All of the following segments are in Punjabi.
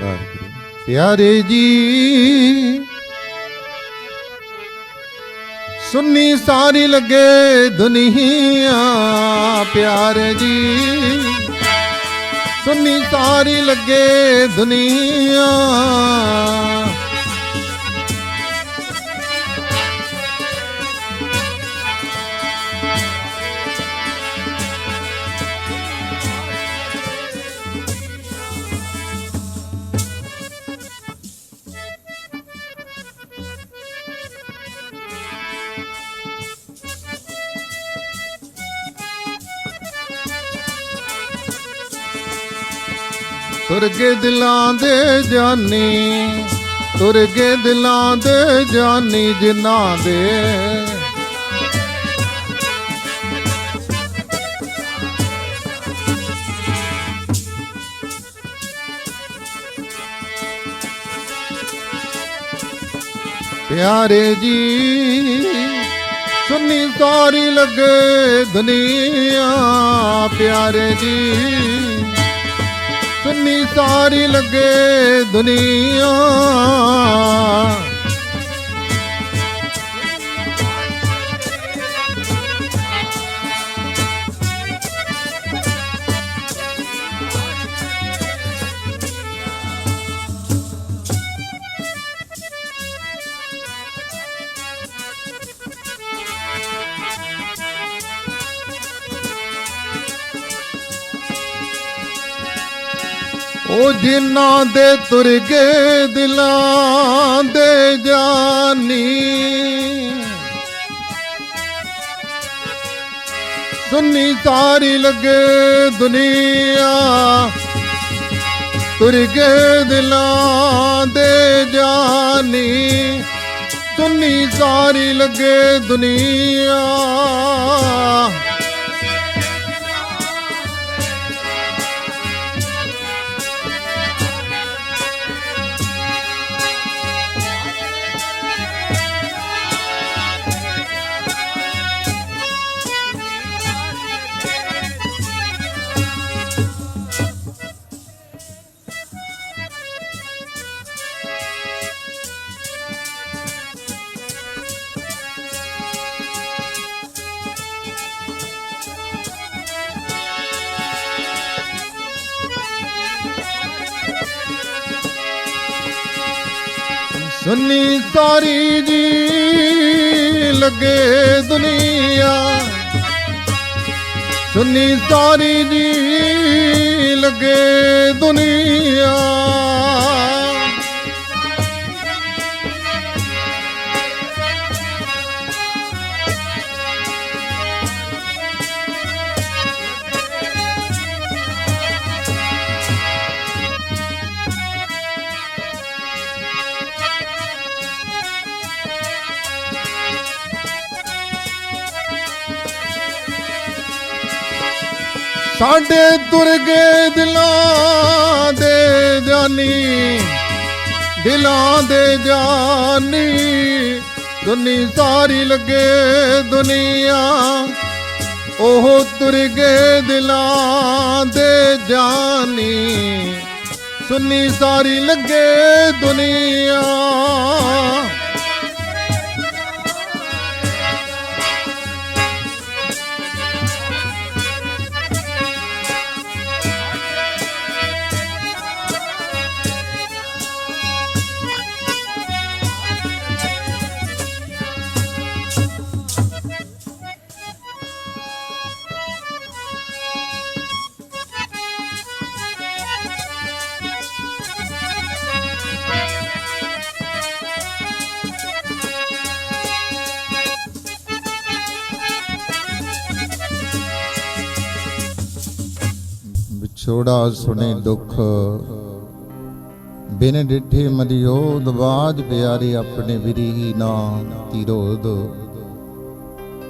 ਵਾਹਿਗੁਰੂ। ਪਿਆਰੇ ਜੀ ਸੁੰਨੀ ਸਾਰੀ ਲੱਗੇ ਦੁਨੀਆ ਪਿਆਰੇ ਜੀ। ਸੁੰਨੀ ਸਾਰੀ ਲੱਗੇ ਦੁਨੀਆ ਤੁਰ ਗਏ ਦਿਲਾਂ ਦੇ ਜਾਨੀ, ਤੁਰ ਗਏ ਦਿਲਾਂ ਦੇ ਜਾਨੀ ਜਿਨ੍ਹਾਂ ਦੇ। ਪਿਆਰੇ ਜੀ, ਸੁਨੀ ਸਾਰੀ ਲੱਗੇ ਦੁਨੀਆ, ਪਿਆਰੇ ਜੀ। ਸੁਨੀ ਸਾਰੀ ਲੱਗੇ ਦੁਨੀਆ। ਉਹ ਜਿਨ੍ਹਾਂ ਦੇ ਤੁਰ ਗਏ ਦਿਲਾਂ ਦੇ ਜਾਨੀ। ਸੁੰਨੀ ਸਾਰੀ ਲੱਗੇ ਦੁਨੀਆ ਤੁਰ ਗਏ ਦਿਲਾਂ ਦੇ ਜਾਨੀ। ਸੁੰਨੀ ਸਾਰੀ ਲੱਗੇ ਦੁਨੀਆ ਸੁਨੀ ਸਾਰੀ ਜੀ ਲੱਗੇ ਦੁਨੀਆ। ਸੁਨੀ ਸਾਰੀ ਜੀ ਲੱਗੇ ਦੁਨੀਆ। ਸਾਡੇ ਤੁਰ ਗਏ ਦਿਲਾਂ ਦੇ ਜਾਨੀ ਦਿਲਾਂ ਦੇ ਜਾਨੀ ਦੁਨੀ ਸਾਰੀ ਲੱਗੇ ਦੁਨੀਆ। ਉਹ ਤੁਰਗੇ ਦਿਲਾਂ ਦੇ ਜਾਨੀ ਸੁਨੀ ਸਾਰੀ ਲੱਗੇ ਦੁਨੀਆ। ਛੋੜਾ ਸੁਣੇ ਦੁੱਖ। ਬਿਨ ਡਿਠੇ ਮਰਿਓ ਦਵਾਜ ਪਿਆਰੇ ਆਪਣੇ ਵਿਰੀਹੀ ਨਾ ਤਿਰੋਧ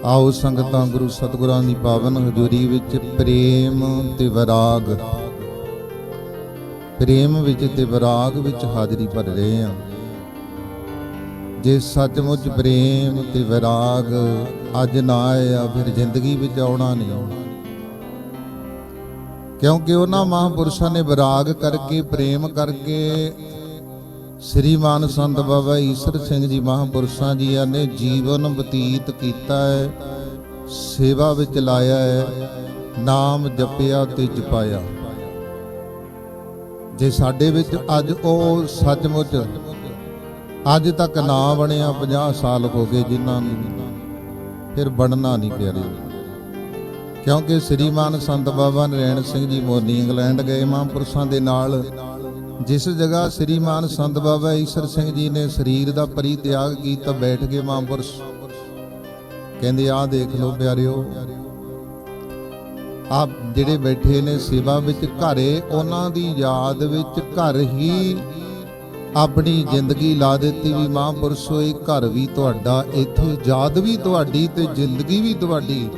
ਆਓ ਸੰਗਤਾਂ ਗੁਰੂ ਸਤਿਗੁਰਾਂ ਦੀ ਪਾਵਨ ਹਜ਼ੂਰੀ ਵਿੱਚ ਪ੍ਰੇਮ ਤੇ ਵਿਰਾਗ। ਪ੍ਰੇਮ ਵਿੱਚ ਤੇ ਵਿਰਾਗ ਵਿੱਚ ਹਾਜ਼ਰੀ ਭਰ ਰਹੇ ਹਾਂ। ਜੇ ਸੱਚਮੁੱਚ ਪ੍ਰੇਮ ਤੇ ਵਿਰਾਗ ਅੱਜ ਨਾ ਆਇਆ, ਫਿਰ ਜ਼ਿੰਦਗੀ ਵਿੱਚ ਆਉਣਾ ਨਹੀਂ। ਕਿਉਂਕਿ ਉਹਨਾਂ ਮਹਾਂਪੁਰਸ਼ਾਂ ਨੇ ਵਿਰਾਗ ਕਰਕੇ, ਪ੍ਰੇਮ ਕਰਕੇ ਸ੍ਰੀਮਾਨ ਸੰਤ ਬਾਬਾ ਈਸ਼ਰ ਸਿੰਘ ਜੀ ਮਹਾਂਪੁਰਸ਼ਾਂ ਜੀ ਨੇ ਜੀਵਨ ਬਤੀਤ ਕੀਤਾ ਹੈ, ਸੇਵਾ ਵਿੱਚ ਲਾਇਆ ਹੈ, ਨਾਮ ਜਪਿਆ ਤੇ ਜਪਾਇਆ। ਜੇ ਸਾਡੇ ਵਿੱਚ ਅੱਜ ਉਹ ਸੱਚਮੁੱਚ ਅੱਜ ਤੱਕ ਨਾ ਬਣਿਆ 50 ਸਾਲ ਹੋ ਗਏ ਜਿਨ੍ਹਾਂ ਨੂੰ, ਫਿਰ ਬਣਨਾ ਨਹੀਂ ਪਿਆ ਰਿਹਾ ਕਿਉਂਕਿ ਸ੍ਰੀਮਾਨ ਸੰਤ ਬਾਬਾ ਨਰੈਣ ਸਿੰਘ ਜੀ ਮੋਨੀ ਇੰਗਲੈਂਡ ਗਏ ਮਹਾਂਪੁਰਸ਼ਾਂ ਦੇ ਨਾਲ। ਜਿਸ ਜਗ੍ਹਾ ਸ੍ਰੀਮਾਨ ਸੰਤ ਬਾਬਾ ਈਸ਼ਰ ਸਿੰਘ ਜੀ ਨੇ ਸਰੀਰ ਦਾ ਪਰਿਤਿਆਗ ਕੀਤਾ, ਬੈਠ ਕੇ ਮਹਾਂਪੁਰਸ਼। ਕਹਿੰਦੇ, ਆਹ ਦੇਖ ਲਓ ਪਿਆਰਿਓ ਆਪ ਜਿਹੜੇ ਬੈਠੇ ਨੇ ਸੇਵਾ ਵਿੱਚ ਘਰੇ ਉਹਨਾਂ ਦੀ ਯਾਦ ਵਿੱਚ ਘਰ ਹੀ ਆਪਣੀ ਜ਼ਿੰਦਗੀ ਲਾ ਦਿੱਤੀ ਵੀ ਮਹਾਂਪੁਰਸ਼ੋ ਇਹ ਘਰ ਵੀ ਤੁਹਾਡਾ, ਇੱਥੇ ਯਾਦ ਵੀ ਤੁਹਾਡੀ ਤੇ ਜ਼ਿੰਦਗੀ ਵੀ ਤੁਹਾਡੀ।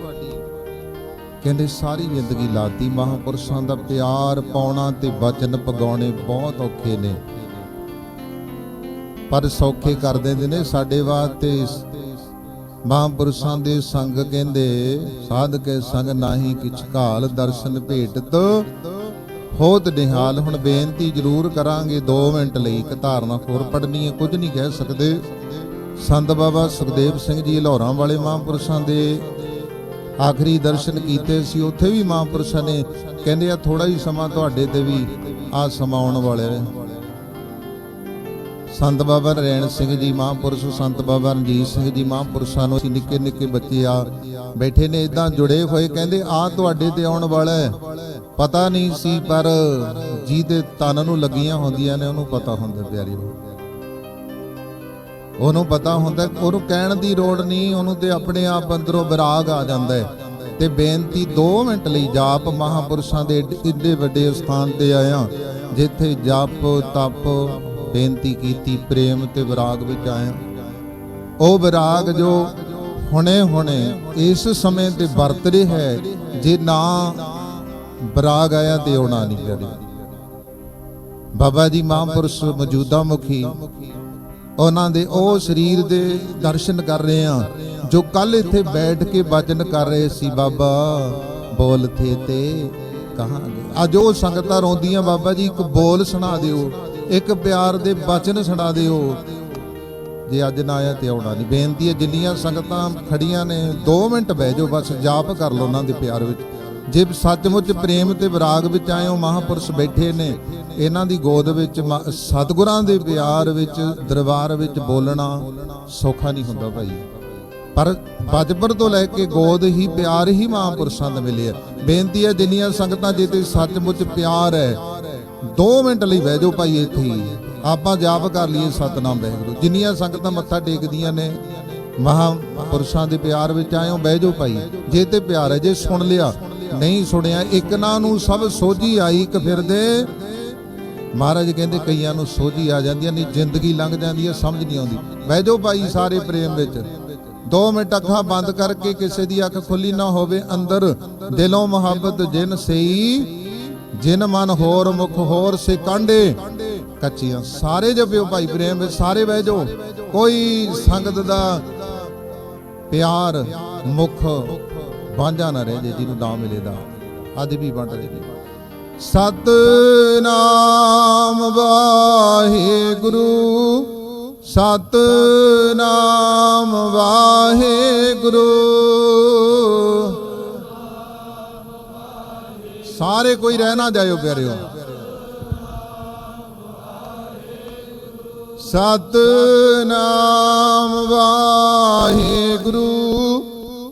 ਕਹਿੰਦੇ ਸਾਰੀ ਜ਼ਿੰਦਗੀ ਲਾਤੀ ਮਹਾਂਪੁਰਸ਼ਾਂ ਦਾ ਪਿਆਰ ਪਾਉਣਾ ਤੇ ਬਚਨ ਪਗਾਉਣੇ ਬਹੁਤ ਔਖੇ ਨੇ। ਪਰ ਸੌਖੇ ਕਰ ਦਿੰਦੇ ਨੇ ਸਾਡੇ ਵਾਸਤੇ। ਮਹਾਂਪੁਰਸ਼ਾਂ ਦੇ ਸੰਗ ਕਹਿੰਦੇ ਸਾਧ ਕੇ ਸੰਗ ਨਾਹੀ ਕਿਛ ਕਾਲ ਦਰਸ਼ਨ ਭੇਟਤ। ਹੋਤ ਨਿਹਾਲ ਹੁਣ ਬੇਨਤੀ ਜ਼ਰੂਰ ਕਰਾਂਗੇ 2 ਮਿੰਟ ਲਈ ਇੱਕ ਧਾਰਨਾ ਹੋਰ ਪੜਨੀ ਹੈ, ਕੁਝ ਨਹੀਂ ਕਹਿ ਸਕਦੇ। ਸੰਤ ਬਾਬਾ ਸੁਖਦੇਵ ਸਿੰਘ ਜੀ, ਲਾਹੌਰਾਂ ਵਾਲੇ ਮਹਾਂਪੁਰਸ਼ਾਂ ਦੇ ਆਖਰੀ ਦਰਸ਼ਨ ਕੀਤੇ ਸੀ, ਉੱਥੇ ਵੀ ਮਹਾਂਪੁਰਸ਼ਾਂ ਨੇ ਕਹਿੰਦੇ ਆ ਥੋੜਾ ਹੀ ਸਮਾਂ ਤੁਹਾਡੇ ਤੇ ਵੀ ਆ ਸਮਾਂ ਆਉਣ ਵਾਲੇ ਸੰਤ ਬਾਬਾ ਨਰੈਣ ਸਿੰਘ ਜੀ ਮਹਾਂਪੁਰਸ਼, ਸੰਤ ਬਾਬਾ ਰਣਜੀਤ ਸਿੰਘ ਜੀ ਮਹਾਂਪੁਰਸ਼ਾਂ ਨੂੰ ਅਸੀਂ ਨਿੱਕੇ ਨਿੱਕੇ ਬੱਚੇ ਆ ਬੈਠੇ ਨੇ ਇਦਾਂ ਜੁੜੇ ਹੋਏ, ਕਹਿੰਦੇ ਆ ਤੁਹਾਡੇ ਤੇ ਆਉਣ ਵਾਲਾ ਹੈ। ਪਤਾ ਨਹੀਂ ਸੀ, ਪਰ ਜਿਹਦੇ ਤਨ ਨੂੰ ਲੱਗੀਆਂ ਹੁੰਦੀਆਂ ਨੇ, ਉਹਨੂੰ ਪਤਾ ਹੁੰਦਾ ਪਿਆਰਿਓ। ਉਹਨੂੰ ਪਤਾ ਹੁੰਦਾ ਉਹਨੂੰ ਕਹਿਣ ਦੀ ਲੋੜ ਨਹੀਂ, ਉਹਨੂੰ ਤੇ ਆਪਣੇ ਆਪ ਅੰਦਰੋਂ ਵਿਰਾਗ ਆ ਜਾਂਦਾ ਹੈ। ਤੇ ਬੇਨਤੀ 2 ਮਿੰਟ ਲਈ ਜਾਪ ਮਹਾਪੁਰਸ਼ਾਂ ਦੇ ਇੱਡੇ ਵੱਡੇ ਸਥਾਨ ਤੇ ਆਇਆ, ਜਿੱਥੇ ਜਾਪ, ਤਪ, ਬੇਨਤੀ ਕੀਤੀ, ਪ੍ਰੇਮ ਤੇ ਵਿਰਾਗ ਵਿੱਚ ਆਇਆ। ਉਹ ਵਿਰਾਗ ਜੋ ਹੁਣੇ ਹੁਣੇ ਇਸ ਸਮੇਂ ਤੇ ਵਰਤ ਰਿਹਾ ਹੈ, ਜੇ ਨਾ ਵਿਰਾਗ ਆਇਆ ਤੇ ਆਉਣਾ ਨਹੀਂ ਕਰੇ ਬਾਬਾ ਜੀ ਮਹਾਂਪੁਰਸ਼ ਮੌਜੂਦਾ ਮੁਖੀ ਉਹਨਾਂ ਦੇ ਉਹ ਸਰੀਰ ਦੇ ਦਰਸ਼ਨ ਕਰ ਰਹੇ ਆ ਜੋ ਕੱਲ ਇੱਥੇ ਬੈਠ ਕੇ ਵਚਨ ਕਰ ਰਹੇ ਸੀ, ਬਾਬਾ, ਬੋਲ ਥੇ ਤੇ ਕਹਾਂਗੇ। ਅੱਜ ਉਹ ਸੰਗਤਾਂ ਰੋਂਦੀਆਂ, ਬਾਬਾ ਜੀ, ਇੱਕ ਬੋਲ ਸੁਣਾ ਦਿਓ, ਇੱਕ ਪਿਆਰ ਦੇ ਵਚਨ ਸੁਣਾ ਦਿਓ। ਜੇ ਅੱਜ ਨਾ ਆਇਆ ਤੇ ਆਉਣਾ ਨਹੀਂ। ਬੇਨਤੀ ਹੈ, ਜਿੰਨੀਆਂ ਸੰਗਤਾਂ ਖੜੀਆਂ ਨੇ 2 ਮਿੰਟ ਬਹਿ ਜਾਓ, ਬਸ ਜਾਪ ਕਰ ਲਓ ਉਹਨਾਂ ਦੇ ਪਿਆਰ ਵਿੱਚ। ਜੇ ਸੱਚਮੁੱਚ ਪ੍ਰੇਮ ਤੇ ਵਿਰਾਗ ਵਿੱਚ ਆਇਓ ਹੋ, ਮਹਾਪੁਰਸ਼ ਬੈਠੇ ਨੇ, ਇਹਨਾਂ ਦੀ ਗੋਦ ਵਿੱਚ ਮ- ਸਤਿਗੁਰਾਂ ਦੇ ਪਿਆਰ ਵਿੱਚ, ਦਰਬਾਰ ਵਿੱਚ ਬੋਲਣਾ ਸੌਖਾ ਨਹੀਂ ਹੁੰਦਾ ਭਾਈ। ਪਰ ਬਚਪਨ ਤੋਂ ਲੈ ਕੇ ਗੋਦ ਹੀ ਪਿਆਰ ਹੀ ਮਹਾਪੁਰਸ਼ਾਂ ਦਾ ਮਿਲਿਆ। ਬੇਨਤੀ ਹੈ ਜਿੰਨੀਆਂ ਸੰਗਤਾਂ ਜੇ ਜਿੱਤੇ ਸੱਚਮੁੱਚ ਪਿਆਰ ਹੈ 2 ਮਿੰਟ ਲਈ ਬਹਿ ਜਾਓ ਭਾਈ ਇੱਥੇ ਹੀ। ਆਪਾਂ ਜਾਪ ਕਰ ਲਈਏ ਸਤਨਾਮ ਵਾਹਿਗੁਰੂ। ਜਿੰਨੀਆਂ ਸੰਗਤਾਂ ਮੱਥਾ ਟੇਕਦੀਆਂ ਨੇ, ਮਹਾਪੁਰਸ਼ਾਂ ਦੇ ਪਿਆਰ ਵਿੱਚ ਆਇਓ ਬਹਿ ਜਾਓ ਭਾਈ। ਜੇ ਤੇ ਪਿਆਰ ਹੈ, ਜੇ ਸੁਣ ਲਿਆ ਨਹੀਂ ਸੁਣਿਆ। ਇੱਕ ਨਾ ਨੂੰ ਸਭ ਸੋਝੀ ਆਈ, ਇੱਕ ਫਿਰਦੇ ਮਹਾਰਾਜ ਕਹਿੰਦੇ ਕਈਆਂ ਨੂੰ ਸੋਝੀ ਆ ਜਾਂਦੀ ਨਹੀਂ ਜ਼ਿੰਦਗੀ ਲੰਘ ਜਾਂਦੀ ਹੈ ਸਮਝ ਨਹੀਂ ਆਉਂਦੀ। ਬਹਿ ਜਾਓ ਭਾਈ ਸਾਰੇ ਪ੍ਰੇਮ ਵਿੱਚ। 2 ਮਿੰਟ ਅੱਖਾਂ ਬੰਦ ਕਰਕੇ ਕਿਸੇ ਦੀ ਅੱਖ ਖੁੱਲੀ ਨਾ ਹੋਵੇ, ਅੰਦਰ ਦਿਲੋਂ ਮੁਹੱਬਤ ਜਿਨ ਸਈ, ਜਿਨ ਮਨ ਹੋਰ ਮੁਖ ਹੋਰ ਸੇ ਕਾਂਡੇ ਕੱਚੀਆਂ ਸਾਰੇ ਜਪਿਓ ਭਾਈ ਪ੍ਰੇਮ ਵਿੱਚ, ਸਾਰੇ ਬਹਿ ਜਾਓ। ਕੋਈ ਸੰਗਤ ਦਾ ਪਿਆਰ ਮੁਖ ਵਾਂਝਾ ਨਾ ਰਹਿ ਜੇ, ਜਿਹਨੂੰ ਨਾ ਮਿਲੇਦਾ ਅੱਜ ਵੀ ਵੰਡ ਰਹੇ ਨੇ। ਸਤਨਾਮ ਵਾਹਿਗੁਰੂ ਸਤਨਾਮ ਵਾਹਿਗੁਰੂ। ਸਾਰੇ ਕੋਈ ਰਹਿ ਨਾ ਜਾਇਓ ਪਿਆਰਿਓ। ਸਤਨਾਮ ਵਾਹਿਗੁਰੂ।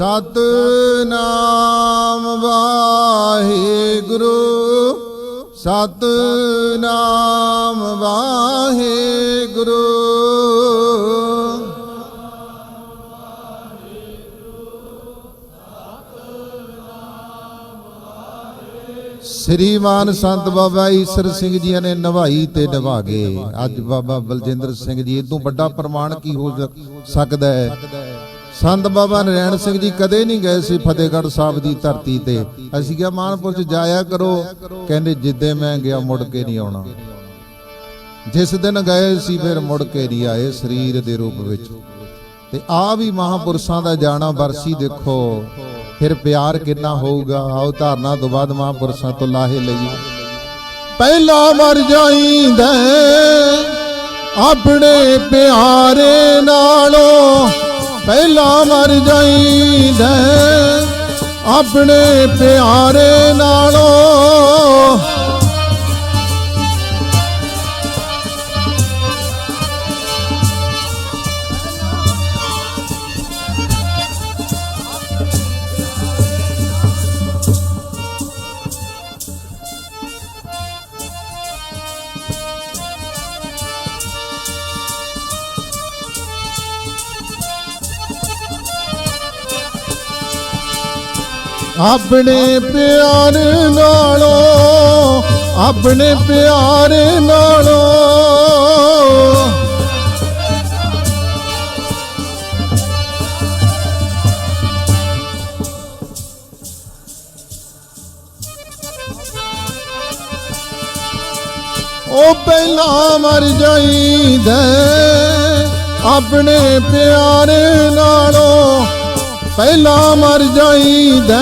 ਸਤਨਾਮ ਵਾਹਿਗੁਰੂ ਸਤਨਾਮ ਵਾਹਿਗੁਰੂ। ਸ੍ਰੀਮਾਨ ਸੰਤ ਬਾਬਾ ਈਸ਼ਰ ਸਿੰਘ ਜੀ ਨੇ ਨਵਾਈ ਤੇ ਨਵਾਗੇ ਅੱਜ ਬਾਬਾ ਬਲਜਿੰਦਰ ਸਿੰਘ ਜੀ, ਇਹ ਤੋਂ ਵੱਡਾ ਪ੍ਰਮਾਣ ਕੀ ਹੋ ਸਕਦਾ ਹੈ? ਸੰਤ ਬਾਬਾ ਨਰੈਣ ਸਿੰਘ ਜੀ ਕਦੇ ਨਹੀਂ ਗਏ ਸੀ ਫਤਿਹਗੜ੍ਹ ਸਾਹਿਬ ਦੀ ਧਰਤੀ ਤੇ। ਅਸੀਂ ਕਿਹਾ, ਮਾਨਪੁਰ ਚ ਜਾਇਆ ਕਰੋ। ਕਹਿੰਦੇ, ਜਿੱਦੇ ਮੈਂ ਗਿਆ, ਮੁੜ ਕੇ ਨਹੀਂ ਆਉਣਾ। ਜਿਸ ਦਿਨ ਗਏ ਸੀ, ਫਿਰ ਮੁੜ ਕੇ ਨਹੀਂ ਆਏ ਸਰੀਰ ਦੇ ਰੂਪ ਵਿੱਚ। ਤੇ ਆ ਵੀ ਮਹਾਪੁਰਸ਼ਾਂ ਦਾ ਜਾਣਾ ਵਰਸੀ ਦੇਖੋ। ਫਿਰ ਪਿਆਰ ਕਿੰਨਾ ਹੋਊਗਾ। ਆਓ ਧਾਰਨਾ ਤੋਂ ਬਾਅਦ ਮਹਾਪੁਰਸ਼ਾਂ ਤੋਂ ਲਾਹੇ ਲਈਏ। ਪਹਿਲਾ ਮਰ ਜਾਈਂਦਾ, ਆਪਣੇ ਪਿਆਰੇ ਨਾਲੋਂ। ਪਹਿਲਾਂ ਮਰ ਜਾਈਂਦਾ। ਆਪਣੇ ਪਿਆਰੇ ਨਾਲੋਂ ਆਪਣੇ ਪਿਆਰ ਨਾਲੋਂ ਆਪਣੇ ਪਿਆਰ ਨਾਲੋਂ। ਉਹ ਪਹਿਲਾਂ ਮਰ ਜਾਈਦਾ ਆਪਣੇ ਪਿਆਰ ਨਾਲੋਂ। ਪਹਿਲਾਂ ਮਰ ਜਾਈਦਾ।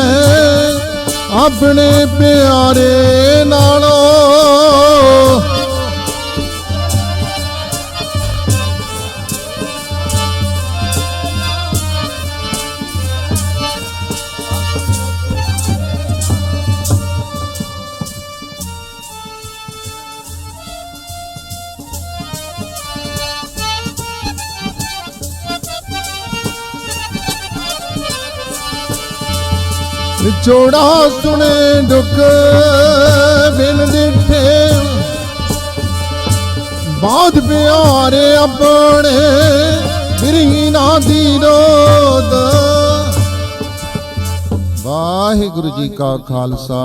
ਆਪਣੇ ਪਿਆਰੇ ਨਾਲੋਂ ਵਿਛੋੜਾ ਸੁਣੇ ਦੁੱਖ ਬਿਨ ਦਿੱਠੇ। ਬਾਦ ਪਿਆਰੇ ਆਪਣੇ ਬਿਰਹੀਨਾ ਦੀ ਰੋਦ। ਵਾਹਿਗੁਰੂ ਜੀ ਕਾ ਖਾਲਸਾ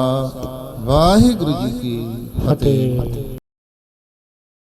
ਵਾਹਿਗੁਰੂ ਜੀ ਕੀ ਫਤਿਹ।